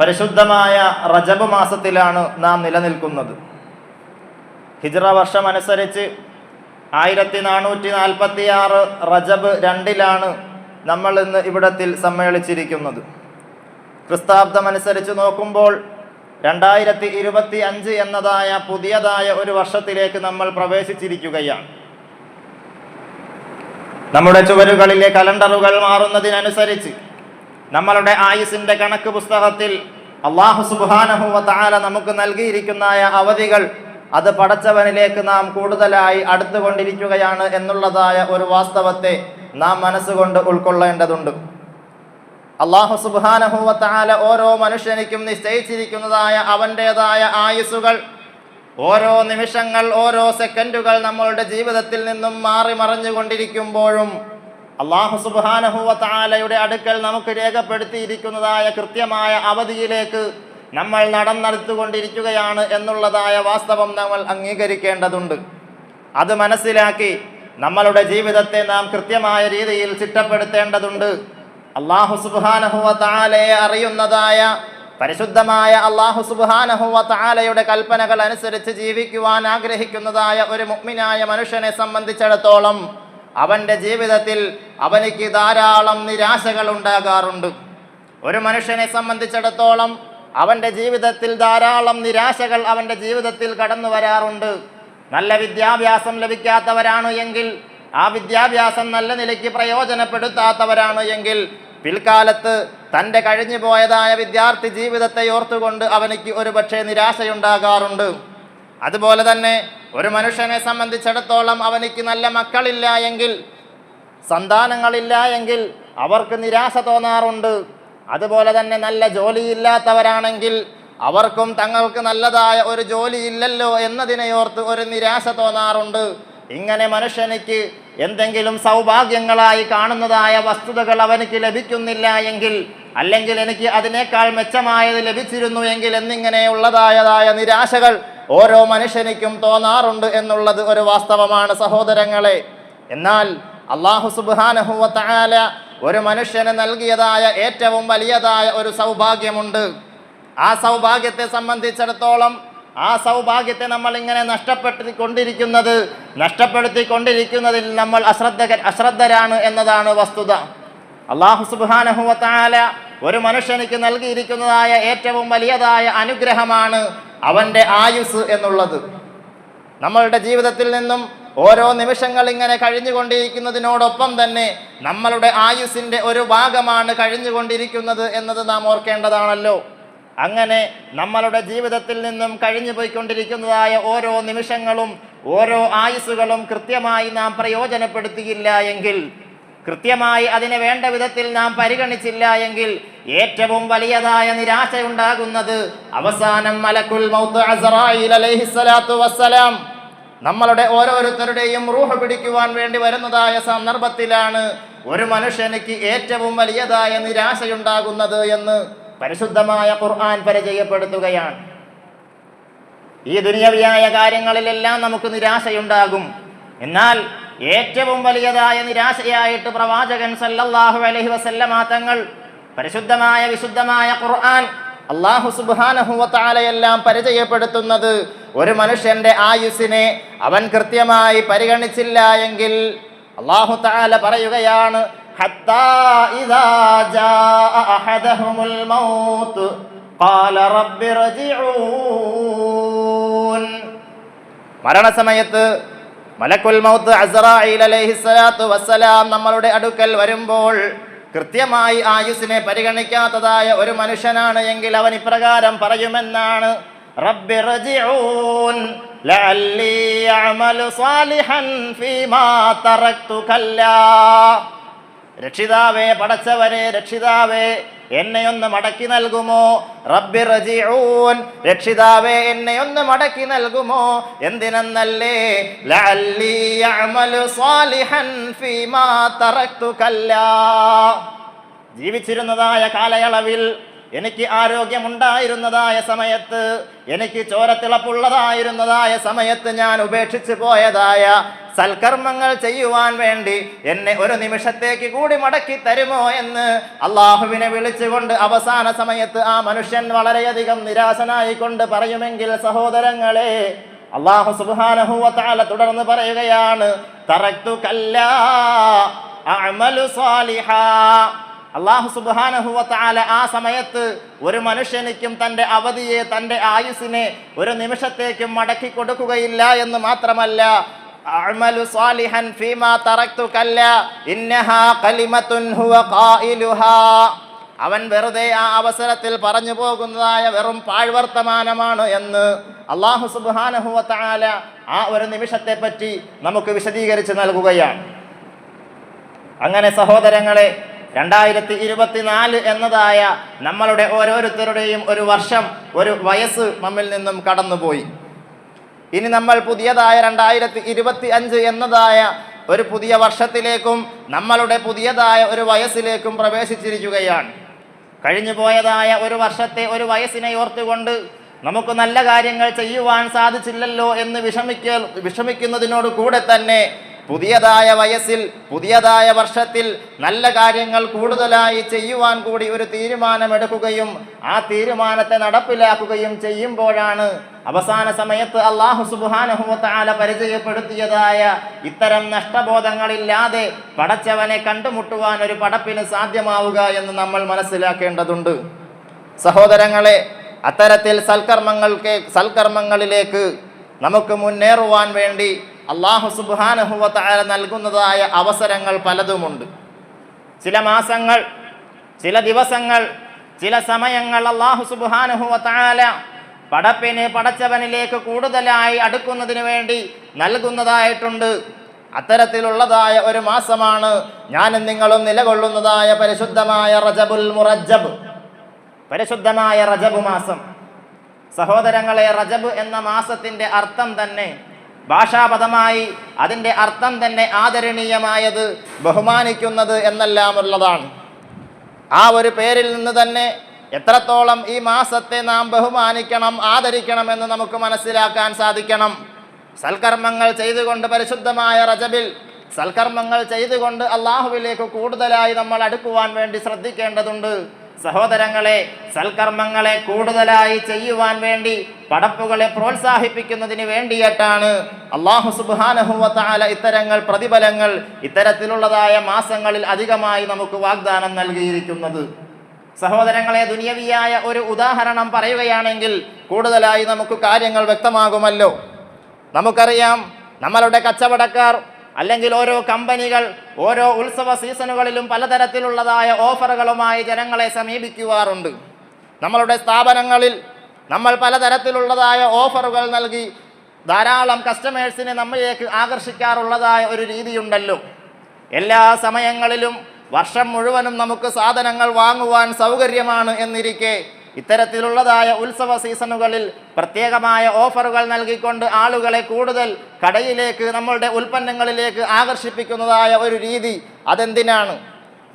പരിശുദ്ധമായ റജബ് മാസത്തിലാണ് നാം നിലനിൽക്കുന്നത്. ഹിജ്റ വർഷം അനുസരിച്ച് ആയിരത്തി നാനൂറ്റി നാൽപ്പത്തി ആറ് റജബ് രണ്ടിലാണ് നമ്മൾ ഇന്ന് ഇവിടത്തിൽ സമ്മേളിച്ചിരിക്കുന്നത്. ക്രിസ്താബ്ദം അനുസരിച്ച് നോക്കുമ്പോൾ രണ്ടായിരത്തി ഇരുപത്തി അഞ്ച് എന്നതായ പുതിയതായ ഒരു വർഷത്തിലേക്ക് നമ്മൾ പ്രവേശിച്ചിരിക്കുകയാണ്. നമ്മുടെ ചുവരുകളിലെ കലണ്ടറുകൾ മാറുന്നതിനനുസരിച്ച് നമ്മളുടെ ആയുസിന്റെ കണക്ക് പുസ്തകത്തിൽ അള്ളാഹു സുബാനഹുവ താല നമുക്ക് നൽകിയിരിക്കുന്ന അവധികൾ അത് പടച്ചവനിലേക്ക് നാം കൂടുതലായി അടുത്തുകൊണ്ടിരിക്കുകയാണ് എന്നുള്ളതായ ഒരു വാസ്തവത്തെ നാം മനസ്സുകൊണ്ട് ഉൾക്കൊള്ളേണ്ടതുണ്ട്. അള്ളാഹു സുബാനഹുവ താല ഓരോ മനുഷ്യനിക്കും നിശ്ചയിച്ചിരിക്കുന്നതായ അവന്റെതായ ആയുസുകൾ. ഓരോ നിമിഷങ്ങൾ ഓരോ സെക്കൻഡുകൾ നമ്മളുടെ ജീവിതത്തിൽ നിന്നും മാറി മറഞ്ഞുകൊണ്ടിരിക്കുമ്പോഴും അള്ളാഹു സുബാനഹുവ താലയുടെ അടുക്കൽ നമുക്ക് രേഖപ്പെടുത്തിയിരിക്കുന്നതായ കൃത്യമായ അവധിയിലേക്ക് നമ്മൾ നടന്നെടുത്തുകൊണ്ടിരിക്കുകയാണ് എന്നുള്ളതായ വാസ്തവം നമ്മൾ അംഗീകരിക്കേണ്ടതുണ്ട്. അത് മനസ്സിലാക്കി നമ്മളുടെ ജീവിതത്തെ നാം കൃത്യമായ രീതിയിൽ ചിട്ടപ്പെടുത്തേണ്ടതുണ്ട്. അള്ളാഹു സുബാനഹുവ താലയെ അറിയുന്നതായ പരിശുദ്ധമായ അള്ളാഹു സുബാനഹുവ താലയുടെ കൽപ്പനകൾ അനുസരിച്ച് ജീവിക്കുവാൻ ആഗ്രഹിക്കുന്നതായ ഒരു മുഗ്മിനായ മനുഷ്യനെ സംബന്ധിച്ചിടത്തോളം അവന്റെ ജീവിതത്തിൽ അവനിക്ക് ധാരാളം നിരാശകൾ ഉണ്ടാകാറുണ്ട്. ഒരു മനുഷ്യനെ സംബന്ധിച്ചിടത്തോളം അവന്റെ ജീവിതത്തിൽ ധാരാളം നിരാശകൾ അവന്റെ ജീവിതത്തിൽ കടന്നു വരാറുണ്ട്. നല്ല വിദ്യാഭ്യാസം ലഭിക്കാത്തവരാണ് എങ്കിൽ ആ വിദ്യാഭ്യാസം നല്ല നിലയ്ക്ക് പ്രയോജനപ്പെടുത്താത്തവരാണ് എങ്കിൽ പിൽക്കാലത്ത് തന്റെ കഴിഞ്ഞു പോയതായ വിദ്യാർത്ഥി ജീവിതത്തെ ഓർത്തുകൊണ്ട് അവനിക്ക് ഒരുപക്ഷെ നിരാശയുണ്ടാകാറുണ്ട്. അതുപോലെ തന്നെ ഒരു മനുഷ്യനെ സംബന്ധിച്ചിടത്തോളം അവനിക്ക് നല്ല മക്കളില്ല എങ്കിൽ സന്താനങ്ങളില്ല എങ്കിൽ അവർക്ക് നിരാശ തോന്നാറുണ്ട്. അതുപോലെ തന്നെ നല്ല ജോലിയില്ലാത്തവരാണെങ്കിൽ അവർക്കും തങ്ങൾക്ക് നല്ലതായ ഒരു ജോലി ഇല്ലല്ലോ എന്നതിനെയോർത്ത് ഒരു നിരാശ തോന്നാറുണ്ട്. ഇങ്ങനെ മനുഷ്യനിക്ക് എന്തെങ്കിലും സൗഭാഗ്യങ്ങളായി കാണുന്നതായ വസ്തുതകൾ അവനിക്ക് ലഭിക്കുന്നില്ല എങ്കിൽ അല്ലെങ്കിൽ എനിക്ക് അതിനേക്കാൾ മെച്ചമായത് ലഭിച്ചിരുന്നു എങ്കിൽ എന്നിങ്ങനെയുള്ളതായതായ നിരാശകൾ ഓരോ മനുഷ്യനിക്കും തോന്നാറുണ്ട് എന്നുള്ളത് ഒരു വാസ്തവമാണ് സഹോദരങ്ങളെ. എന്നാൽ അള്ളാഹു സുബാനഹുവല ഒരു മനുഷ്യന് നൽകിയതായ ഏറ്റവും വലിയതായ ഒരു സൗഭാഗ്യമുണ്ട്. ആ സൗഭാഗ്യത്തെ സംബന്ധിച്ചിടത്തോളം ആ സൗഭാഗ്യത്തെ നമ്മൾ ഇങ്ങനെ നഷ്ടപ്പെടുത്തിക്കൊണ്ടിരിക്കുന്നത് നഷ്ടപ്പെടുത്തിക്കൊണ്ടിരിക്കുന്നതിൽ നഷ്ടപ്പെടുത്തി കൊണ്ടിരിക്കുന്നതിൽ നമ്മൾ അശ്രദ്ധ അശ്രദ്ധരാണ് എന്നതാണ് വസ്തുത. അള്ളാഹു സുബാനഹുവല ഒരു മനുഷ്യനിക്ക് നൽകിയിരിക്കുന്നതായ ഏറ്റവും വലിയതായ അനുഗ്രഹമാണ് അവന്റെ ആയുസ് എന്നുള്ളത്. നമ്മളുടെ ജീവിതത്തിൽ നിന്നും ഓരോ നിമിഷങ്ങൾ ഇങ്ങനെ കഴിഞ്ഞുകൊണ്ടിരിക്കുന്നതിനോടൊപ്പം തന്നെ നമ്മളുടെ ആയുസിന്റെ ഒരു ഭാഗമാണ് കഴിഞ്ഞുകൊണ്ടിരിക്കുന്നത് എന്നത് നാം ഓർക്കേണ്ടതാണല്ലോ. അങ്ങനെ നമ്മളുടെ ജീവിതത്തിൽ നിന്നും കഴിഞ്ഞു പോയിക്കൊണ്ടിരിക്കുന്നതായ ഓരോ നിമിഷങ്ങളും ഓരോ ആയുസ്സുകളും കൃത്യമായി നാം പ്രയോജനപ്പെടുത്തിയില്ല എങ്കിൽ കൃത്യമായി അതിനെ വേണ്ട വിധത്തിൽ നാം പരിഗണിച്ചില്ല എങ്കിൽ ഏറ്റവും വലിയതായ നിരാശയുണ്ടാകുന്നത് അവസാനം മലക്കുൽ മൗത്ത് വസ്സലാം. നമ്മളുടെ ഓരോരുത്തരുടെയും റൂഹ് പിടിക്കുവാൻ വേണ്ടി വരുന്നതായ സന്ദർഭത്തിലാണ് ഒരു മനുഷ്യനിക്ക് ഏറ്റവും വലിയതായ നിരാശയുണ്ടാകുന്നത് എന്ന് പരിശുദ്ധമായ ഖുർആൻ പരിചയപ്പെടുത്തുകയാണ്. ഈ ദുനിയവിയായ കാര്യങ്ങളിലെല്ലാം നമുക്ക് നിരാശയുണ്ടാകും. എന്നാൽ ഏറ്റവും വലിയതായ നിരാശയായിട്ട് പ്രവാചകൻ സല്ലല്ലാഹു അലൈഹി വസല്ലമ തങ്ങൾ പരിശുദ്ധമായ വിശുദ്ധമായ ഖുർആൻ അള്ളാഹു സുബ്ഹാനഹു വതആലയെല്ലാം പരിചയപ്പെടുത്തുന്നത് ഒരു മനുഷ്യന്റെ ആയുസിനെ അവൻ കൃത്യമായി പരിഗണിച്ചില്ല എങ്കിൽ അള്ളാഹു താല പറയുകയാണ് മരണസമയത്ത് മലക്കുൽ മൗത്ത് അസറായിൽ അലൈഹിസ്സലാത്തു വസ്സലാം നമ്മളുടെ അടുക്കൽ വരുമ്പോൾ കൃത്യമായി ആയുസിനെ പരിഗണിക്കാത്തതായ ഒരു മനുഷ്യനാണ് എങ്കിൽ അവൻ ഇപ്രകാരം പറയുമെന്നാണ്. റബ്ബി രക്ഷിതാവേ പടച്ചവരെ രക്ഷിതാവേ എന്നെ ഒന്ന് മടക്കി നൽകുമോ? റബ്ബി റജിഊൻ രക്ഷിതാവേ എന്നെ ഒന്ന് മടക്കി നൽകുമോ? എന്തിനെന്നല്ലേ? ലഅല്ലി അഅമലു സാലിഹൻ ഫീമാ തറക്തു കല്ലാ ജീവിച്ചിരുന്നതായ കാലയളവിൽ എനിക്ക് ആരോഗ്യമുണ്ടായിരുന്നതായ സമയത്ത് എനിക്ക് ചോരത്തിളപ്പുള്ളതായിരുന്നതായ സമയത്ത് ഞാൻ ഉപേക്ഷിച്ചു പോയതായ സൽക്കർമ്മങ്ങൾ ചെയ്യുവാൻ വേണ്ടി എന്നെ ഒരു നിമിഷത്തേക്ക് കൂടി മടക്കി തരുമോ എന്ന് അള്ളാഹുവിനെ വിളിച്ചുകൊണ്ട് അവസാന സമയത്ത് ആ മനുഷ്യൻ വളരെയധികം നിരാശനായിക്കൊണ്ട് പറയുമെങ്കിൽ സഹോദരങ്ങളെ അള്ളാഹു സുബാനഹുവത്താല തുടർന്ന് പറയുകയാണ് തറക്തു കല്ല അള്ളാഹു സുബാനഹുവത്താല ആ സമയത്ത് ഒരു മനുഷ്യനിക്കും തന്റെ അവധിയെ തന്റെ ആയുസിനെ ഒരു നിമിഷത്തേക്കും മടക്കി കൊടുക്കുകയില്ല എന്ന് മാത്രമല്ല അവൻ വെറുതെ ആ അവസരത്തിൽ പറഞ്ഞു പോകുന്നതായ വെറും പാഴ്വർത്തമാനമാണ് എന്ന് അള്ളാഹു സുബാനഹുവത്താല ആ ഒരു നിമിഷത്തെ പറ്റി നമുക്ക് വിശദീകരിച്ച് നൽകുകയാണ്. അങ്ങനെ സഹോദരങ്ങളെ രണ്ടായിരത്തി ഇരുപത്തിനാല് എന്നതായ നമ്മളുടെ ഓരോരുത്തരുടെയും ഒരു വർഷം ഒരു വയസ്സ് നമ്മിൽ നിന്നും കടന്നുപോയി. ഇനി നമ്മൾ പുതിയതായ രണ്ടായിരത്തി ഇരുപത്തി അഞ്ച് എന്നതായ ഒരു പുതിയ വർഷത്തിലേക്കും നമ്മളുടെ പുതിയതായ ഒരു വയസ്സിലേക്കും പ്രവേശിച്ചിരിക്കുകയാണ്. കഴിഞ്ഞു പോയതായ ഒരു വർഷത്തെ ഒരു വയസ്സിനെ ഓർത്തുകൊണ്ട് നമുക്ക് നല്ല കാര്യങ്ങൾ ചെയ്യുവാൻ സാധിച്ചില്ലല്ലോ എന്ന് വിഷമിക്ക വിഷമിക്കുന്നതിനോട് കൂടെ തന്നെ പുതിയതായ വയസ്സിൽ പുതിയതായ വർഷത്തിൽ നല്ല കാര്യങ്ങൾ കൂടുതലായി ചെയ്യുവാൻ കൂടി ഒരു തീരുമാനമെടുക്കുകയും ആ തീരുമാനത്തെ നടപ്പിലാക്കുകയും ചെയ്യുമ്പോഴാണ് അവസാന സമയത്ത് അള്ളാഹു സുബാനഹുവത്താല പരിചയപ്പെടുത്തിയതായ ഇത്തരം നഷ്ടബോധങ്ങളില്ലാതെ പടച്ചവനെ കണ്ടുമുട്ടുവാൻ ഒരു പടപ്പിന് സാധ്യമാവുക എന്ന് നമ്മൾ മനസ്സിലാക്കേണ്ടതുണ്ട്. സഹോദരങ്ങളെ അത്തരത്തിൽ സൽക്കർമ്മങ്ങൾക്ക് സൽക്കർമ്മങ്ങളിലേക്ക് നമുക്ക് മുന്നേറുവാൻ വേണ്ടി അള്ളാഹു സുബാനഹുവത്തായ നൽകുന്നതായ അവസരങ്ങൾ പലതുമുണ്ട്. ചില മാസങ്ങൾ ചില ദിവസങ്ങൾ ചില സമയങ്ങൾ അള്ളാഹു സുബാനഹുവത്തായ പടപ്പിന് പടച്ചവനിലേക്ക് കൂടുതലായി അടുക്കുന്നതിന് വേണ്ടി നൽകുന്നതായിട്ടുണ്ട്. അത്തരത്തിലുള്ളതായ ഒരു മാസമാണ് ഞാനും നിങ്ങളും നിലകൊള്ളുന്നതായ പരിശുദ്ധമായ റജബുൽ മുറജബ് പരിശുദ്ധമായ റജബ് മാസം. സഹോദരങ്ങളെ റജബ് എന്ന മാസത്തിന്റെ അർത്ഥം തന്നെ ഭാഷാപദമായി അതിന്റെ അർത്ഥം തന്നെ ആദരണീയമായത് ബഹുമാനിക്കുന്നത് എന്നെല്ലാമുള്ളതാണ്. ആ ഒരു പേരിൽ നിന്ന് തന്നെ എത്രത്തോളം ഈ മാസത്തെ നാം ബഹുമാനിക്കണം ആദരിക്കണം എന്ന് നമുക്ക് മനസ്സിലാക്കാൻ സാധിക്കണം. സൽക്കർമ്മങ്ങൾ ചെയ്തുകൊണ്ട് പരിശുദ്ധമായ റജബിൽ സൽക്കർമ്മങ്ങൾ ചെയ്തുകൊണ്ട് അള്ളാഹുവിലേക്ക് കൂടുതലായി നമ്മൾ അടുക്കുവാൻ വേണ്ടി ശ്രദ്ധിക്കേണ്ടതുണ്ട്. സഹോദരങ്ങളെ സൽക്കർമ്മങ്ങളെ കൂടുതലായി ചെയ്യുവാൻ വേണ്ടി പടപ്പുകളെ പ്രോത്സാഹിപ്പിക്കുന്നതിന് വേണ്ടിയിട്ടാണ് അള്ളാഹു സുബാനഹുവത്താല ഇത്തരങ്ങൾ പ്രതിഫലങ്ങൾ ഇത്തരത്തിലുള്ളതായ മാസങ്ങളിൽ അധികമായി നമുക്ക് വാഗ്ദാനം നൽകിയിരിക്കുന്നത്. സഹോദരങ്ങളെ ദുനിയവിയായ ഒരു ഉദാഹരണം പറയുകയാണെങ്കിൽ കൂടുതലായി നമുക്ക് കാര്യങ്ങൾ വ്യക്തമാകുമല്ലോ. നമുക്കറിയാം നമ്മളുടെ കച്ചവടക്കാർ അല്ലെങ്കിൽ ഓരോ കമ്പനികൾ ഓരോ ഉത്സവ സീസണുകളിലും പലതരത്തിലുള്ളതായ ഓഫറുകളുമായി ജനങ്ങളെ സമീപിക്കുവാറുണ്ട്. നമ്മളുടെ സ്ഥാപനങ്ങളിൽ നമ്മൾ പലതരത്തിലുള്ളതായ ഓഫറുകൾ നൽകി ധാരാളം കസ്റ്റമേഴ്സിനെ നമ്മിലേക്ക് ആകർഷിക്കാറുള്ളതായ ഒരു രീതിയുണ്ടല്ലോ. എല്ലാ സമയങ്ങളിലും വർഷം മുഴുവനും നമുക്ക് സാധനങ്ങൾ വാങ്ങുവാൻ സൗകര്യമാണ് എന്നിരിക്കെ ഇത്തരത്തിലുള്ളതായ ഉത്സവ സീസണുകളിൽ പ്രത്യേകമായ ഓഫറുകൾ നൽകിക്കൊണ്ട് ആളുകളെ കൂടുതൽ കടയിലേക്ക് നമ്മളുടെ ഉൽപ്പന്നങ്ങളിലേക്ക് ആകർഷിപ്പിക്കുന്നതായ ഒരു രീതി അതെന്തിനാണ്?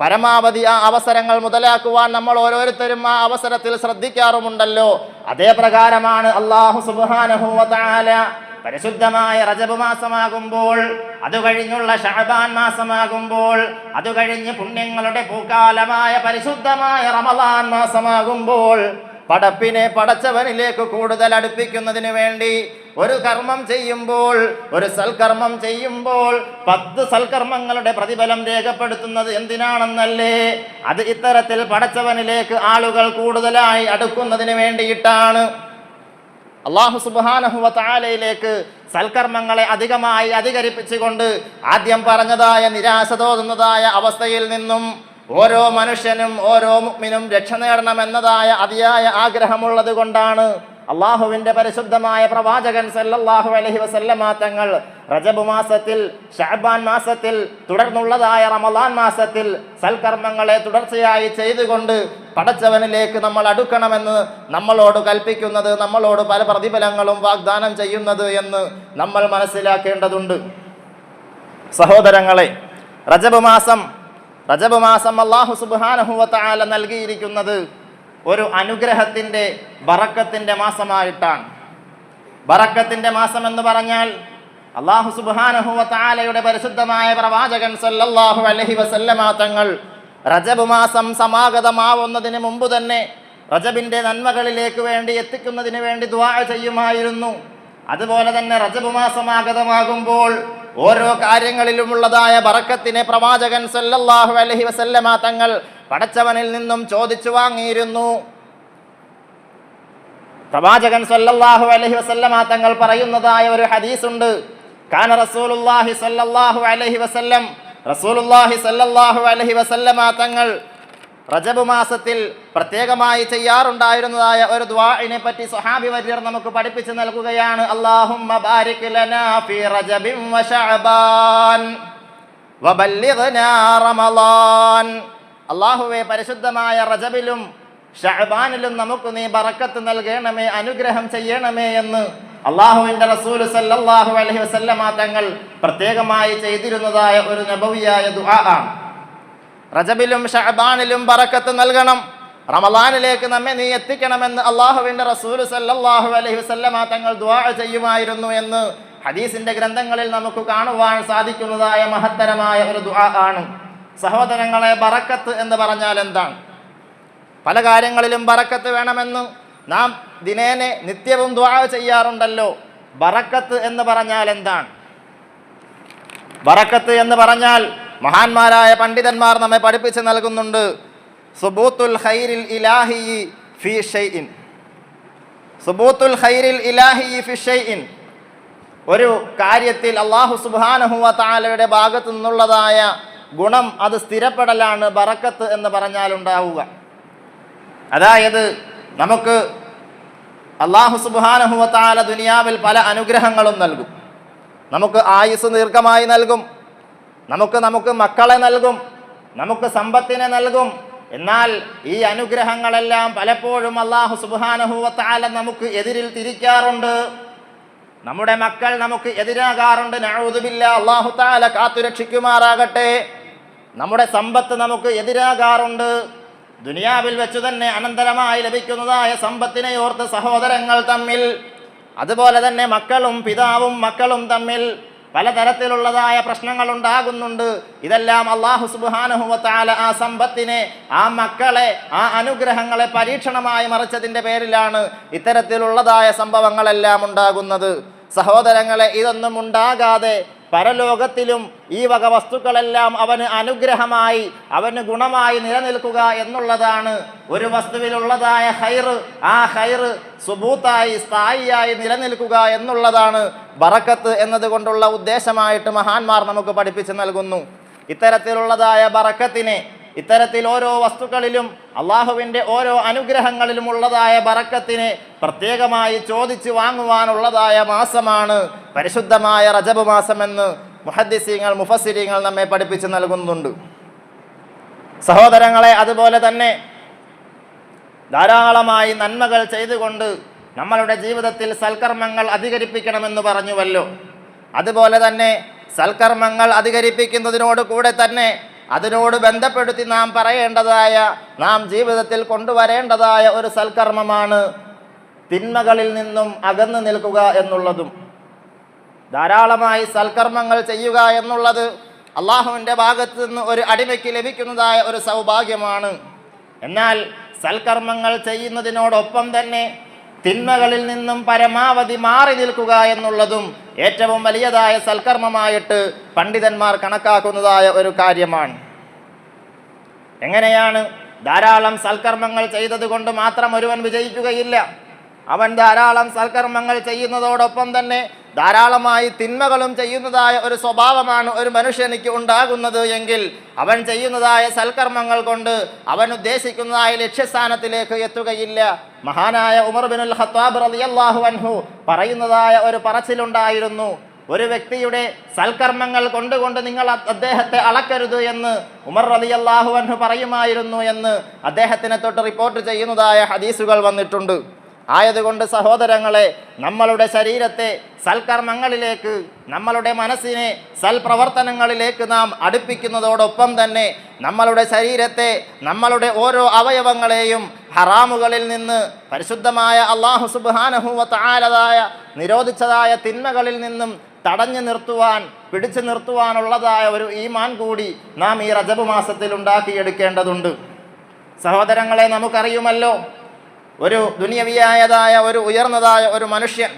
പരമാവധി ആ അവസരങ്ങൾ മുതലാക്കുവാൻ നമ്മൾ ഓരോരുത്തരും ആ അവസരത്തിൽ ശ്രദ്ധിക്കാറുമുണ്ടല്ലോ. അതേ പ്രകാരമാണ് അള്ളാഹു സുബാനഹുല പരിശുദ്ധമായ റജബ് മാസമാകുമ്പോൾ അത് കഴിഞ്ഞുള്ള ഷഹബാൻ മാസമാകുമ്പോൾ അത് കഴിഞ്ഞ് പുണ്യങ്ങളുടെ പൂക്കാലമായ പരിശുദ്ധമായ റമദാൻ മാസമാകുമ്പോൾ പടപ്പിനെ പടച്ചവനിലേക്ക് കൂടുതൽ അടുപ്പിക്കുന്നതിന് വേണ്ടി ഒരു കർമ്മം ചെയ്യുമ്പോൾ ഒരു സൽക്കർമ്മം ചെയ്യുമ്പോൾ പത്ത് സൽക്കർമ്മങ്ങളുടെ പ്രതിഫലം രേഖപ്പെടുത്തുന്നത് എന്തിനാണെന്നല്ലേ? അത് ഇത്തരത്തിൽ പടച്ചവനിലേക്ക് ആളുകൾ കൂടുതലായി അടുക്കുന്നതിന് വേണ്ടിയിട്ടാണ്. അള്ളാഹു സുബാനഹുവ താലയിലേക്ക് സൽക്കർമ്മങ്ങളെ അധികമായി അധികരിപ്പിച്ചുകൊണ്ട് ആദ്യം പറഞ്ഞതായ നിരാശ തോന്നുന്നതായ അവസ്ഥയിൽ നിന്നും ഓരോ മനുഷ്യനും ഓരോ മുഗ്മിനും രക്ഷ നേടണമെന്നതായ അതിയായ ആഗ്രഹമുള്ളത് കൊണ്ടാണ് അള്ളാഹുവിന്റെ പരിശുദ്ധമായ പ്രവാചകൻ സല്ലല്ലാഹു അലഹി വസല്ലമ തങ്ങൾ റജബ് മാസത്തിൽ ഷഹബാൻ മാസത്തിൽ തുടർന്നുള്ളതായ റമലാൻ മാസത്തിൽ സൽക്കർമ്മങ്ങളെ തുടർച്ചയായി ചെയ്തുകൊണ്ട് പടച്ചവനിലേക്ക് നമ്മൾ അടുക്കണമെന്ന് നമ്മളോട് കൽപ്പിക്കുന്നത് നമ്മളോട് പല പ്രതിഫലങ്ങളും വാഗ്ദാനം ചെയ്യുന്നത് എന്ന് നമ്മൾ മനസ്സിലാക്കേണ്ടതുണ്ട്. സഹോദരങ്ങളെ റജബ് മാസം റജബ് മാസം അള്ളാഹു സുബാനഹുവത്താല നൽകിയിരിക്കുന്നത് ഒരു അനുഗ്രഹത്തിന്റെ ബറക്കത്തിന്റെ മാസമായിട്ടാണ്. ബറക്കത്തിന്റെ മാസം എന്ന് പറഞ്ഞാൽ അള്ളാഹു തആലയുടെ പരിശുദ്ധമായ പ്രവാചകൻ സല്ലല്ലാഹു അലഹി വസല്ലമ തങ്ങൾ റജബ് മാസം സമാഗതമാവുന്നതിന് മുമ്പ് തന്നെ റജബിന്റെ നന്മകളിലേക്ക് വേണ്ടി എത്തിക്കുന്നതിന് വേണ്ടി ദ്വാ ചെയ്യുമായിരുന്നു. അതുപോലെ തന്നെ റജബ് മാസമാഗതമാകുമ്പോൾ ഓരോ കാര്യങ്ങളിലുമുള്ളതായ ബറക്കത്തിനെ പ്രവാചകൻ സല്ലല്ലാഹു അലഹി വസല്ലമ തങ്ങൾ പടച്ചവനിൽ നിന്നും ചോദിച്ചു വാങ്ങിയിരുന്നു. പ്രവാചകൻ സല്ലല്ലാഹു അലൈഹി വസല്ലമ തങ്ങൾ പറയുന്നതായ ഒരു ഹദീസുണ്ട്. കാന റസൂലുള്ളാഹി സല്ലല്ലാഹു അലൈഹി വസല്ലം. റസൂലുള്ളാഹി സല്ലല്ലാഹു അലൈഹി വസല്ലമ തങ്ങൾ റജബ് മാസത്തിൽ പ്രത്യേകമായി ചെയ്യാറുണ്ടായിരുന്നതായ ഒരു ദ്വാഇനെ പറ്റി സ്വഹാബി വര്യർ നമുക്ക് പഠിപ്പിച്ചു നൽകുകയാണ്. അല്ലാഹുമ്മ ബാരിക് ലനാ ഫീ റജബിൻ വ ശഅബാൻ വബല്ലിഗ്നാ റമളാൻ. അല്ലാഹുവേ പരിശുദ്ധമായ റജബിലും ഷഹബാനിലും നമുക്ക് നീ ബറക്കത്ത് നൽകണമേ അനുഗ്രഹം ചെയ്യണമേ എന്ന് അള്ളാഹുവിന്റെ റസൂൽ സല്ലാഹു അലഹി വസല്ലമ തങ്ങൾ പ്രത്യേകമായി ചെയ്തിരുന്നതായ ഒരു നബവിയായ ദുആ ആണ്. റജബിലും ഷഹബാനിലും ബറക്കത്ത് നൽകണം. റമലാനിലേക്ക് നമ്മെ നീ എത്തിക്കണമെന്ന് അള്ളാഹുവിന്റെ റസൂൽ സല്ലാഹു അലഹി വസല്ലമ തങ്ങൾ ദുആ ചെയ്യുമായിരുന്നു എന്ന് ഹദീസിന്റെ ഗ്രന്ഥങ്ങളിൽ നമുക്ക് കാണുവാൻ സാധിക്കുന്നതായ മഹത്തരമായ ഒരു ദുആ ആണ്. സഹോദരങ്ങളെ ബറക്കത്ത് എന്ന് പറഞ്ഞാൽ എന്താണ്? പല കാര്യങ്ങളിലും ബറക്കത്ത് വേണമെന്ന് നാം ദിനേനെ നിത്യവും ദ്വാ ചെയ്യാറുണ്ടല്ലോ. ബറക്കത്ത് എന്ന് പറഞ്ഞാൽ എന്താണ്? ബറക്കത്ത് എന്ന് പറഞ്ഞാൽ മഹാന്മാരായ പണ്ഡിതന്മാർ നമ്മെ പഠിപ്പിച്ച് നൽകുന്നുണ്ട്. സുബൂത്തുൽ ഖൈരിൽ ഇലാഹി ഫി ഷെയ്ഇൻ സുബൂത്തുൽ ഖൈരിൽ ഇലാഹി ഫി ഷെയ്ഇൻ ഒരു കാര്യത്തിൽ അള്ളാഹു സുബാനഹുവ താലയുടെ ഭാഗത്തു നിന്നുള്ളതായ ഗുണം അത് സ്ഥിരപ്പെടലാണ് ബറക്കത്ത് എന്ന് പറഞ്ഞാൽ ഉണ്ടാവുക. അതായത് നമുക്ക് അള്ളാഹു സുബാനഹുവത്താല ദുനിയാവിൽ പല അനുഗ്രഹങ്ങളും നൽകും. നമുക്ക് ആയുസ് ദീർഘമായി നൽകും. നമുക്ക് നമുക്ക് മക്കളെ നൽകും. നമുക്ക് സമ്പത്തിനെ നൽകും. എന്നാൽ ഈ അനുഗ്രഹങ്ങളെല്ലാം പലപ്പോഴും അള്ളാഹു സുബാനഹുവത്താല നമുക്ക് എതിരിൽ തിരിക്കാറുണ്ട്. നമ്മുടെ മക്കൾ നമുക്ക് എതിരാകാറുണ്ട്. നഴുതുമില്ല അള്ളാഹു താല കാത്തുരക്ഷിക്കുമാറാകട്ടെ. നമ്മുടെ സമ്പത്ത് നമുക്ക് എതിരാകാറുണ്ട്. ദുനിയാവിൽ വെച്ചു തന്നെ അനന്തരമായി ലഭിക്കുന്നതായ സമ്പത്തിനെ ഓർത്ത് സഹോദരങ്ങൾ തമ്മിൽ അതുപോലെ തന്നെ മക്കളും പിതാവും മക്കളും തമ്മിൽ പലതരത്തിലുള്ളതായ പ്രശ്നങ്ങൾ ഉണ്ടാകുന്നുണ്ട്. ഇതെല്ലാം അള്ളാഹു സുബാനുഹുവത്താല ആ സമ്പത്തിനെ ആ മക്കളെ ആ അനുഗ്രഹങ്ങളെ പരീക്ഷണമായി മറിച്ചതിന്റെ പേരിലാണ് ഇത്തരത്തിലുള്ളതായ സംഭവങ്ങളെല്ലാം ഉണ്ടാകുന്നത്. സഹോദരങ്ങളെ ഇതൊന്നും ഉണ്ടാകാതെ പരലോകത്തിലും ഈ വക വസ്തുക്കളെല്ലാം അവന് അനുഗ്രഹമായി അവന് ഗുണമായി നിലനിൽക്കുക എന്നുള്ളതാണ് ഒരു വസ്തുവിലുള്ളതായ ഹൈറ് ആ ഹൈറ് സുബൂത്തായി സ്ഥായിയായി നിലനിൽക്കുക എന്നുള്ളതാണ് ബറക്കത്ത് എന്നതുകൊണ്ടുള്ള ഉദ്ദേശമായിട്ട് മഹാന്മാർ നമുക്ക് പഠിപ്പിച്ചു നൽകുന്നു. ഇത്തരത്തിലുള്ളതായ ബറക്കത്തിനെ ഇത്തരത്തിൽ ഓരോ വസ്തുക്കളിലും അള്ളാഹുവിന്റെ ഓരോ അനുഗ്രഹങ്ങളിലും ഉള്ളതായ ബറക്കത്തിനെ പ്രത്യേകമായി ചോദിച്ചു വാങ്ങുവാനുള്ളതായ മാസമാണ് പരിശുദ്ധമായ റജബ് മാസമെന്ന് മുഹദ്ദിസീങ്ങൾ മുഫസിരിങ്ങൾ നമ്മെ പഠിപ്പിച്ചു നൽകുന്നുണ്ട്. സഹോദരങ്ങളെ അതുപോലെ തന്നെ ധാരാളമായി നന്മകൾ ചെയ്തുകൊണ്ട് നമ്മളുടെ ജീവിതത്തിൽ സൽക്കർമ്മങ്ങൾ അധികരിപ്പിക്കണമെന്ന് പറഞ്ഞുവല്ലോ. അതുപോലെ തന്നെ സൽക്കർമ്മങ്ങൾ അധികരിപ്പിക്കുന്നതിനോട് കൂടെ തന്നെ അതിനോട് ബന്ധപ്പെടുത്തി നാം പറയേണ്ടതായ നാം ജീവിതത്തിൽ കൊണ്ടുവരേണ്ടതായ ഒരു സൽക്കർമ്മമാണ് തിന്മകളിൽ നിന്നും അകന്നു നിൽക്കുക എന്നുള്ളതും. ധാരാളമായി സൽക്കർമ്മങ്ങൾ ചെയ്യുക എന്നുള്ളത് അള്ളാഹുവിന്റെ ഭാഗത്ത് നിന്ന് ഒരു അടിമയ്ക്ക് ലഭിക്കുന്നതായ ഒരു സൗഭാഗ്യമാണ്. എന്നാൽ സൽക്കർമ്മങ്ങൾ ചെയ്യുന്നതിനോടൊപ്പം തന്നെ തിന്മകളിൽ നിന്നും പരമാവധി മാറി നിൽക്കുക എന്നുള്ളതും ഏറ്റവും വലിയതായ സൽക്കർമ്മമായിട്ട് പണ്ഡിതന്മാർ കണക്കാക്കുന്നതായ ഒരു കാര്യമാണ്. എങ്ങനെയാണ് ധാരാളം സൽക്കർമ്മങ്ങൾ ചെയ്തതുകൊണ്ട് മാത്രം ഒരുവൻ വിജയിക്കുകയില്ല? അവൻ ധാരാളം സൽക്കർമ്മങ്ങൾ ചെയ്യുന്നതോടൊപ്പം തന്നെ ധാരാളമായി തിന്മകളും ചെയ്യുന്നതായ ഒരു സ്വഭാവമാണ് ഒരു മനുഷ്യനിക്ക് ഉണ്ടാകുന്നത് എങ്കിൽ അവൻ ചെയ്യുന്നതായ സൽക്കർമ്മങ്ങൾ കൊണ്ട് അവൻ ഉദ്ദേശിക്കുന്നതായ ലക്ഷ്യസ്ഥാനത്തിലേക്ക് എത്തുകയില്ല. മഹാനായ ഉമർ ബിനുൽ ഖത്താബ് റളിയല്ലാഹു അൻഹു പറയുന്നതായ ഒരു പറച്ചിലുണ്ടായിരുന്നു. ഒരു വ്യക്തിയുടെ സൽക്കർമ്മങ്ങൾ കൊണ്ടുകൊണ്ട് നിങ്ങൾ അദ്ദേഹത്തെ അളക്കരുത് എന്ന് ഉമർ റളിയല്ലാഹു അൻഹു പറയുമായിരുന്നു എന്ന് അദ്ദേഹത്തിനെ തൊട്ട് റിപ്പോർട്ട് ചെയ്യുന്നതായ ഹദീസുകൾ വന്നിട്ടുണ്ട്. ആയതുകൊണ്ട് സഹോദരങ്ങളെ നമ്മളുടെ ശരീരത്തെ സൽക്കർമ്മങ്ങളിലേക്ക് നമ്മളുടെ മനസ്സിനെ സൽപ്രവർത്തനങ്ങളിലേക്ക് നാം അടുപ്പിക്കുന്നതോടൊപ്പം തന്നെ നമ്മളുടെ ശരീരത്തെ നമ്മളുടെ ഓരോ അവയവങ്ങളെയും ഹറാമുകളിൽ നിന്ന് പരിശുദ്ധമായ അള്ളാഹു സുബാനഹുവ താലതായ നിരോധിച്ചതായ തിന്മകളിൽ നിന്നും തടഞ്ഞു നിർത്തുവാൻ പിടിച്ചു നിർത്തുവാനുള്ളതായ ഒരു ഈമാൻ കൂടി നാം ഈ റജബ് മാസത്തിൽ ഉണ്ടാക്കിയെടുക്കേണ്ടതുണ്ട്. സഹോദരങ്ങളെ നമുക്കറിയുമല്ലോ ഒരു ദുനിയവിയായതായ ഒരു ഉയർന്നതായ ഒരു മനുഷ്യൻ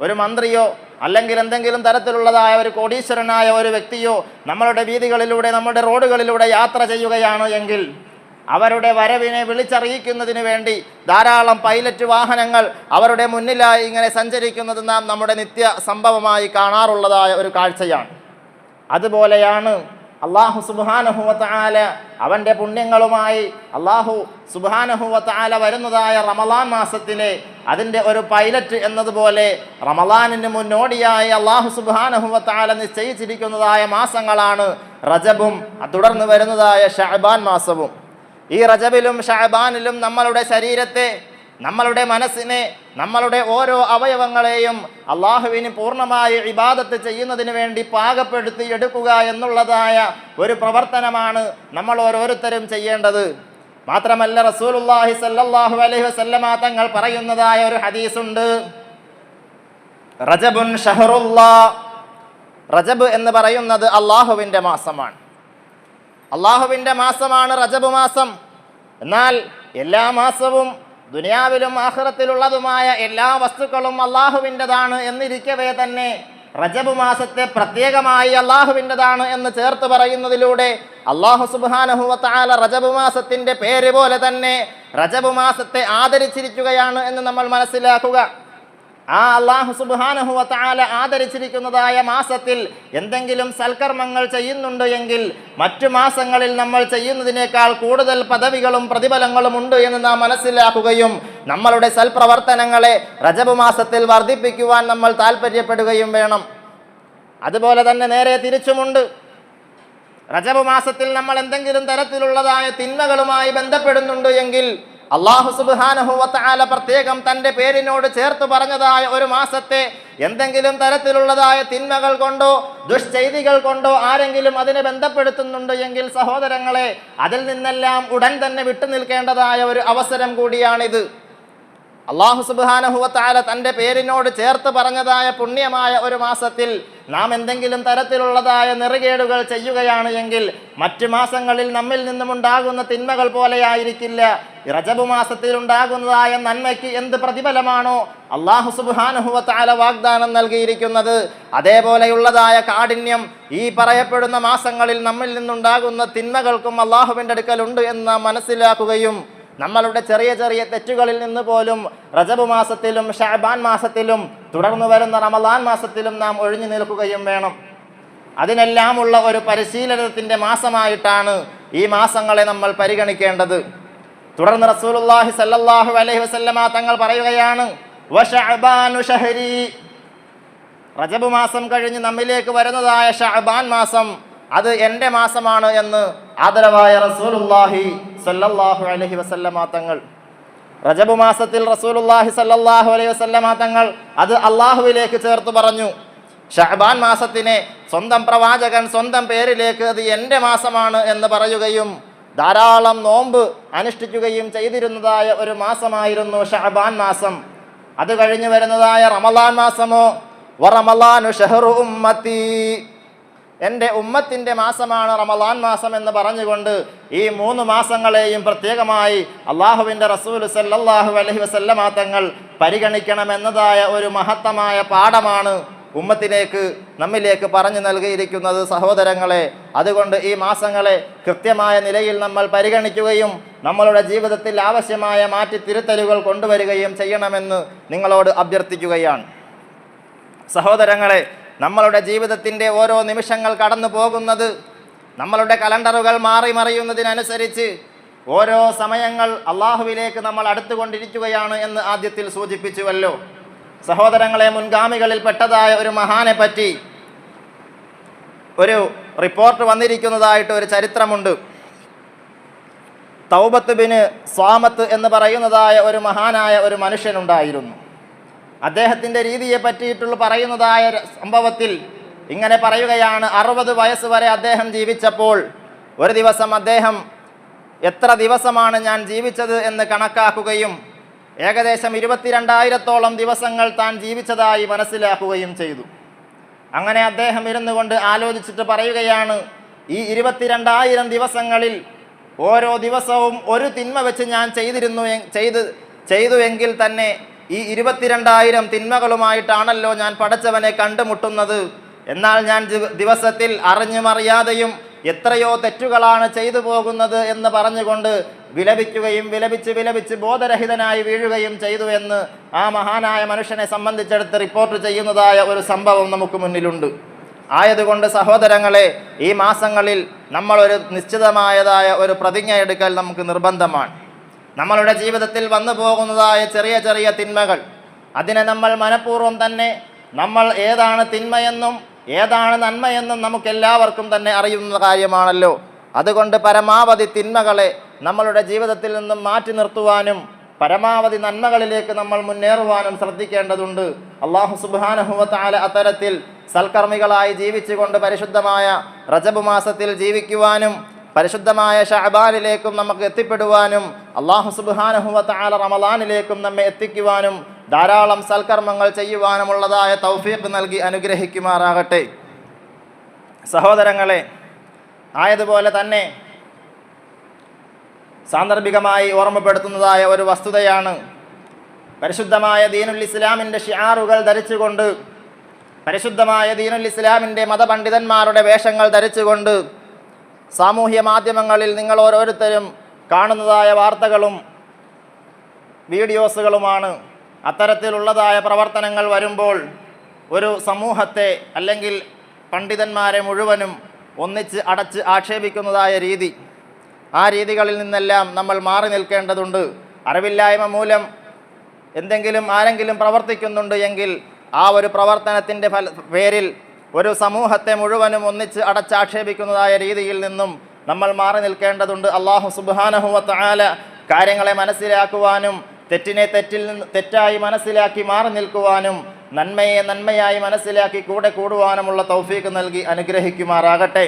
ഒരു മന്ത്രിയോ അല്ലെങ്കിൽ എന്തെങ്കിലും തരത്തിലുള്ളതായ ഒരു കോടീശ്വരനായ ഒരു വ്യക്തിയോ നമ്മളുടെ വീതികളിലൂടെ നമ്മുടെ റോഡുകളിലൂടെ യാത്ര ചെയ്യുകയാണ് എങ്കിൽ അവരുടെ വരവിനെ വിളിച്ചറിയിക്കുന്നതിന് വേണ്ടി ധാരാളം പൈലറ്റ് വാഹനങ്ങൾ അവരുടെ മുന്നിലായി ഇങ്ങനെ സഞ്ചരിക്കുന്നത് നാം നമ്മുടെ നിത്യ സംഭവമായി കാണാറുള്ളതായ ഒരു കാഴ്ചയാണ്. അതുപോലെയാണ് അള്ളാഹു സുബാനഹുവത്താല അവന്റെ പുണ്യങ്ങളുമായി അള്ളാഹു സുബാനഹുവത്താല വരുന്നതായ റമലാൻ മാസത്തിലെ അതിന്റെ ഒരു പൈലറ്റ് എന്നതുപോലെ റമലാനിന് മുന്നോടിയായി അള്ളാഹു സുബാനഹുവത്താല നിശ്ചയിച്ചിരിക്കുന്നതായ മാസങ്ങളാണ് റജബും തുടർന്ന് വരുന്നതായ ഷഹബാൻ മാസവും. ഈ റജബിലും ഷഹബാനിലും നമ്മളുടെ ശരീരത്തെ നമ്മളുടെ മനസ്സിനെ നമ്മളുടെ ഓരോ അവയവങ്ങളെയും അള്ളാഹുവിന് പൂർണമായി ഇബാദത്ത് ചെയ്യുന്നതിന് വേണ്ടി പാകപ്പെടുത്തി എടുക്കുക എന്നുള്ളതായ ഒരു പ്രവർത്തനമാണ് നമ്മൾ ഓരോരുത്തരും ചെയ്യേണ്ടത്. മാത്രമല്ല റസൂലുള്ളാഹി സല്ലാഹു അലൈഹി വസല്ലമ തങ്ങൾ പറയുന്നതായ ഒരു ഹദീസുണ്ട്. റജബുൻ ഷഹറുല്ലാ. റജബ് എന്ന് പറയുന്നത് അള്ളാഹുവിന്റെ മാസമാണ്. അള്ളാഹുവിന്റെ മാസമാണ് റജബ് മാസം. എന്നാൽ എല്ലാ മാസവും ദുനിയാവിലും ആഹ്റത്തിലുള്ളതുമായ എല്ലാ വസ്തുക്കളും അള്ളാഹുവിന്റെതാണ് എന്നിരിക്കവേ തന്നെ റജബ് മാസത്തെ പ്രത്യേകമായി അള്ളാഹുവിന്റെതാണ് എന്ന് ചേർത്ത് പറയുന്നതിലൂടെ അള്ളാഹു സുബാനഹുവത്താല റജബ് മാസത്തിന്റെ പേര് പോലെ തന്നെ റജബ് മാസത്തെ ആദരിച്ചിരിക്കുകയാണ് എന്ന് നമ്മൾ മനസ്സിലാക്കുക. ആ അള്ളാഹു സുബാനഹുവത്താല ആദരിച്ചിരിക്കുന്നതായ മാസത്തിൽ എന്തെങ്കിലും സൽക്കർമ്മങ്ങൾ ചെയ്യുന്നുണ്ട് എങ്കിൽ മറ്റു മാസങ്ങളിൽ നമ്മൾ ചെയ്യുന്നതിനേക്കാൾ കൂടുതൽ പദവികളും പ്രതിഫലങ്ങളും ഉണ്ട് എന്ന് നാം മനസ്സിലാക്കുകയും നമ്മളുടെ സൽപ്രവർത്തനങ്ങളെ റജബ് മാസത്തിൽ വർദ്ധിപ്പിക്കുവാൻ നമ്മൾ താല്പര്യപ്പെടുകയും വേണം. അതുപോലെ തന്നെ നേരെ തിരിച്ചുമുണ്ട്. റജബ് മാസത്തിൽ നമ്മൾ എന്തെങ്കിലും തരത്തിലുള്ളതായ തിന്മകളുമായി ബന്ധപ്പെടുന്നുണ്ട് എങ്കിൽ അള്ളാഹു സുബാനഹുവത്താല പ്രത്യേകം തന്റെ പേരിനോട് ചേർത്ത് പറഞ്ഞതായ ഒരു മാസത്തെ എന്തെങ്കിലും തരത്തിലുള്ളതായ തിന്മകൾ കൊണ്ടോ ദുഷ്ചെയ്തികൾ കൊണ്ടോ ആരെങ്കിലും അതിനെ ബന്ധപ്പെടുത്തുന്നുണ്ട് എങ്കിൽ സഹോദരങ്ങളെ അതിൽ നിന്നെല്ലാം ഉടൻ തന്നെ വിട്ടുനിൽക്കേണ്ടതായ ഒരു അവസരം കൂടിയാണിത്. അള്ളാഹു സുബാനഹുവത്താല തന്റെ പേരിനോട് ചേർത്ത് പറഞ്ഞതായ പുണ്യമായ ഒരു മാസത്തിൽ നാം എന്തെങ്കിലും തരത്തിലുള്ളതായ നിറുകേടുകൾ ചെയ്യുകയാണ് എങ്കിൽ മറ്റു മാസങ്ങളിൽ നമ്മിൽ നിന്നും ഉണ്ടാകുന്ന തിന്മകൾ പോലെയായിരിക്കില്ല. റജബ് മാസത്തിൽ ഉണ്ടാകുന്നതായ നന്മയ്ക്ക് എന്ത് പ്രതിഫലമാണോ അള്ളാഹു സുബാനഹുവത്താല വാഗ്ദാനം നൽകിയിരിക്കുന്നത്. അതേപോലെയുള്ളതായ കാഠിന്യം ഈ പറയപ്പെടുന്ന മാസങ്ങളിൽ നമ്മിൽ നിന്നുണ്ടാകുന്ന തിന്മകൾക്കും അള്ളാഹുവിന്റെ അടുക്കലുണ്ട് എന്ന് മനസ്സിലാക്കുകയും നമ്മളുടെ ചെറിയ ചെറിയ തെറ്റുകളിൽ നിന്ന് പോലും റജബ് മാസത്തിലും ഷാബാൻ മാസത്തിലും തുടർന്നു വരുന്ന റമദാൻ മാസത്തിലും നാം ഒഴിഞ്ഞു നിൽക്കുകയും വേണം. അതിനെല്ലാമുള്ള ഒരു പരിശീലനത്തിന്റെ മാസമായിട്ടാണ് ഈ മാസങ്ങളെ നമ്മൾ പരിഗണിക്കേണ്ടത്. തുടർന്ന് റസൂലുള്ളാഹി സല്ലാഹു അലൈഹി വസല്ലമ തങ്ങൾ പറയുകയാണ് റജബ് മാസം കഴിഞ്ഞ് നമ്മിലേക്ക് വരുന്നതായ ഷഅബാൻ മാസം അത് എന്റെ മാസമാണ് എന്ന് ആദരവായ റസൂലുള്ളാഹി സല്ലല്ലാഹു അലൈഹി വസല്ലമ തങ്ങൾ റജബ് മാസത്തിൽ റസൂലുള്ളാഹി സല്ലല്ലാഹു അലൈഹി വസല്ലമ തങ്ങൾ അത് അള്ളാഹുവിലേക്ക് ചേർത്ത് പറഞ്ഞു. ഷഹബാൻ മാസത്തിനെ സ്വന്തം പ്രവാചകൻ സ്വന്തം പേരിലേക്ക് അത് എന്റെ മാസമാണ് എന്ന് പറയുകയും ധാരാളം നോമ്പ് അനുഷ്ഠിക്കുകയും ചെയ്തിരുന്നതായ ഒരു മാസമായിരുന്നു ഷഹബാൻ മാസം. അത് കഴിഞ്ഞു വരുന്നതായ റമലാൻ മാസമോ? വറമലാനു ഷഹറു ഉമ്മത്തി. എന്റെ ഉമ്മത്തിന്റെ മാസമാണ് റമലാൻ മാസം എന്ന് പറഞ്ഞുകൊണ്ട് ഈ മൂന്ന് മാസങ്ങളെയും പ്രത്യേകമായി അള്ളാഹുവിന്റെ റസൂൽ സല്ലാഹു അലഹി വസല്ലമ തങ്ങൾ പരിഗണിക്കണമെന്നതായ ഒരു മഹത്തമായ പാഠമാണ് ഉമ്മത്തിലേക്ക് നമ്മിലേക്ക് പറഞ്ഞു നൽകിയിരിക്കുന്നത് സഹോദരങ്ങളെ. അതുകൊണ്ട് ഈ മാസങ്ങളെ കൃത്യമായ നിലയിൽ നമ്മൾ പരിഗണിക്കുകയും നമ്മളുടെ ജീവിതത്തിൽ ആവശ്യമായ മാറ്റി തിരുത്തലുകൾ കൊണ്ടുവരികയും ചെയ്യണമെന്ന് നിങ്ങളോട് അഭ്യർത്ഥിക്കുകയാണ്. സഹോദരങ്ങളെ നമ്മളുടെ ജീവിതത്തിന്റെ ഓരോ നിമിഷങ്ങൾ കടന്നു പോകുന്നത് നമ്മളുടെ കലണ്ടറുകൾ മാറി മറിയുന്നതിനനുസരിച്ച് ഓരോ സമയങ്ങൾ അള്ളാഹുവിലേക്ക് നമ്മൾ അടുത്തുകൊണ്ടിരിക്കുകയാണ് എന്ന് ആദ്യത്തിൽ സൂചിപ്പിച്ചുവല്ലോ. സഹോദരങ്ങളെ മുൻഗാമികളിൽ പെട്ടതായ ഒരു മഹാനെ പറ്റി ഒരു റിപ്പോർട്ട് വന്നിരിക്കുന്നതായിട്ട് ഒരു ചരിത്രമുണ്ട്. തൗബത്ത് ബിന് സ്വാമത്ത് എന്ന് പറയുന്നതായ ഒരു മഹാനായ ഒരു മനുഷ്യനുണ്ടായിരുന്നു. അദ്ദേഹത്തിന്റെ രീതിയെ പറ്റിയിട്ടുള്ള പറയുന്നതായ സംഭവത്തിൽ ഇങ്ങനെ പറയുകയാണ്. അറുപത് വയസ്സ് വരെ അദ്ദേഹം ജീവിച്ചപ്പോൾ ഒരു ദിവസം അദ്ദേഹം എത്ര ദിവസമാണ് ഞാൻ ജീവിച്ചത് എന്ന് കണക്കാക്കുകയും ഏകദേശം ഇരുപത്തിരണ്ടായിരത്തോളം ദിവസങ്ങൾ താൻ ജീവിച്ചതായി മനസ്സിലാക്കുകയും ചെയ്തു. അങ്ങനെ അദ്ദേഹം ഇരുന്നു കൊണ്ട് ആലോചിച്ചിട്ട് പറയുകയാണ് ഈ ഇരുപത്തിരണ്ടായിരം ദിവസങ്ങളിൽ ഓരോ ദിവസവും ഒരു തിന്മ വെച്ച് ഞാൻ ചെയ്തിരുന്നു ചെയ്ത് ചെയ്തു എങ്കിൽ തന്നെ ഈ ഇരുപത്തിരണ്ടായിരം തിന്മകളുമായിട്ടാണല്ലോ ഞാൻ പടച്ചവനെ കണ്ടുമുട്ടുന്നത്. എന്നാൽ ഞാൻ ദിവസത്തിൽ അറിഞ്ഞുമറിയാതെയും എത്രയോ തെറ്റുകളാണ് ചെയ്തു പോകുന്നത് എന്ന് പറഞ്ഞുകൊണ്ട് വിലപിക്കുകയും വിലപിച്ച് വിലപിച്ച് ബോധരഹിതനായി വീഴുകയും ചെയ്തു എന്ന് ആ മഹാനായ മനുഷ്യനെ സംബന്ധിച്ചെടുത്ത് റിപ്പോർട്ട് ചെയ്യുന്നതായ ഒരു സംഭവം നമുക്ക് മുന്നിലുണ്ട്. ആയതുകൊണ്ട് സഹോദരങ്ങളെ ഈ മാസങ്ങളിൽ നമ്മളൊരു നിശ്ചിതമായതായ ഒരു പ്രതിജ്ഞ എടുക്കൽ നമുക്ക് നിർബന്ധമാണ്. നമ്മളുടെ ജീവിതത്തിൽ വന്നു പോകുന്നതായ ചെറിയ ചെറിയ തിന്മകൾ. അതിനെ നമ്മൾ മനഃപൂർവം തന്നെ നമ്മൾ ഏതാണ് തിന്മയെന്നും ഏതാണ് നന്മയെന്നും നമുക്കെല്ലാവർക്കും തന്നെ അറിയുന്ന കാര്യമാണല്ലോ. അതുകൊണ്ട് പരമാവധി തിന്മകളെ നമ്മളുടെ ജീവിതത്തിൽ നിന്നും മാറ്റി നിർത്തുവാനും പരമാവധി നന്മകളിലേക്ക് നമ്മൾ മുന്നേറുവാനും ശ്രദ്ധിക്കേണ്ടതുണ്ട്. അള്ളാഹു സുബാനഹുവത്താല അത്തരത്തിൽ സൽക്കർമ്മികളായി ജീവിച്ചുകൊണ്ട് പരിശുദ്ധമായ റജബ് മാസത്തിൽ ജീവിക്കുവാനും പരിശുദ്ധമായ ഷഹബാനിലേക്കും നമുക്ക് എത്തിപ്പെടുവാനും അള്ളാഹു സുബാനഹുവത്താല റമലാനിലേക്കും നമ്മെ എത്തിക്കുവാനും ധാരാളം സൽക്കർമ്മങ്ങൾ ചെയ്യുവാനുമുള്ളതായ തൗഫീഖ് നൽകി അനുഗ്രഹിക്കുമാറാകട്ടെ. സഹോദരങ്ങളെ ആയതുപോലെ തന്നെ സാന്ദർഭികമായി ഓർമ്മപ്പെടുത്തുന്നതായ ഒരു വസ്തുതയാണ് പരിശുദ്ധമായ ദീനുൽ ഇസ്ലാമിന്റെ ഷിയാറുകൾ ധരിച്ചുകൊണ്ട് പരിശുദ്ധമായ ദീനുൽ ഇസ്ലാമിന്റെ മതപണ്ഡിതന്മാരുടെ വേഷങ്ങൾ ധരിച്ചുകൊണ്ട് സാമൂഹ്യ മാധ്യമങ്ങളിൽ നിങ്ങൾ ഓരോരുത്തരും കാണുന്നതായ വാർത്തകളും വീഡിയോസുകളുമാണ്. അത്തരത്തിലുള്ളതായ പ്രവർത്തനങ്ങൾ വരുമ്പോൾ ഒരു സമൂഹത്തെ അല്ലെങ്കിൽ പണ്ഡിതന്മാരെ മുഴുവനും ഒന്നിച്ച് അടച്ച് ആക്ഷേപിക്കുന്നതായ രീതി. ആ രീതികളിൽ നിന്നെല്ലാം നമ്മൾ മാറി നിൽക്കേണ്ടതുണ്ട്. അറിവില്ലായ്മ മൂലം എന്തെങ്കിലും ആരെങ്കിലും പ്രവർത്തിക്കുന്നുണ്ട് എങ്കിൽ ആ ഒരു പ്രവർത്തനത്തിന്റെ ഫല പേരിൽ ഒരു സമൂഹത്തെ മുഴുവനും ഒന്നിച്ച് അടച്ചാക്ഷേപിക്കുന്നതായ രീതിയിൽ നിന്നും നമ്മൾ മാറി നിൽക്കേണ്ടതുണ്ട്. അള്ളാഹു സുബാനഹുവത്താല കാര്യങ്ങളെ മനസ്സിലാക്കുവാനും തെറ്റിനെ തെറ്റിൽ നിന്ന് തെറ്റായി മനസ്സിലാക്കി മാറി നിൽക്കുവാനും നന്മയെ നന്മയായി മനസ്സിലാക്കി കൂടെ കൂടുവാനുമുള്ള തൗഫീക്ക് നൽകി അനുഗ്രഹിക്കുമാറാകട്ടെ.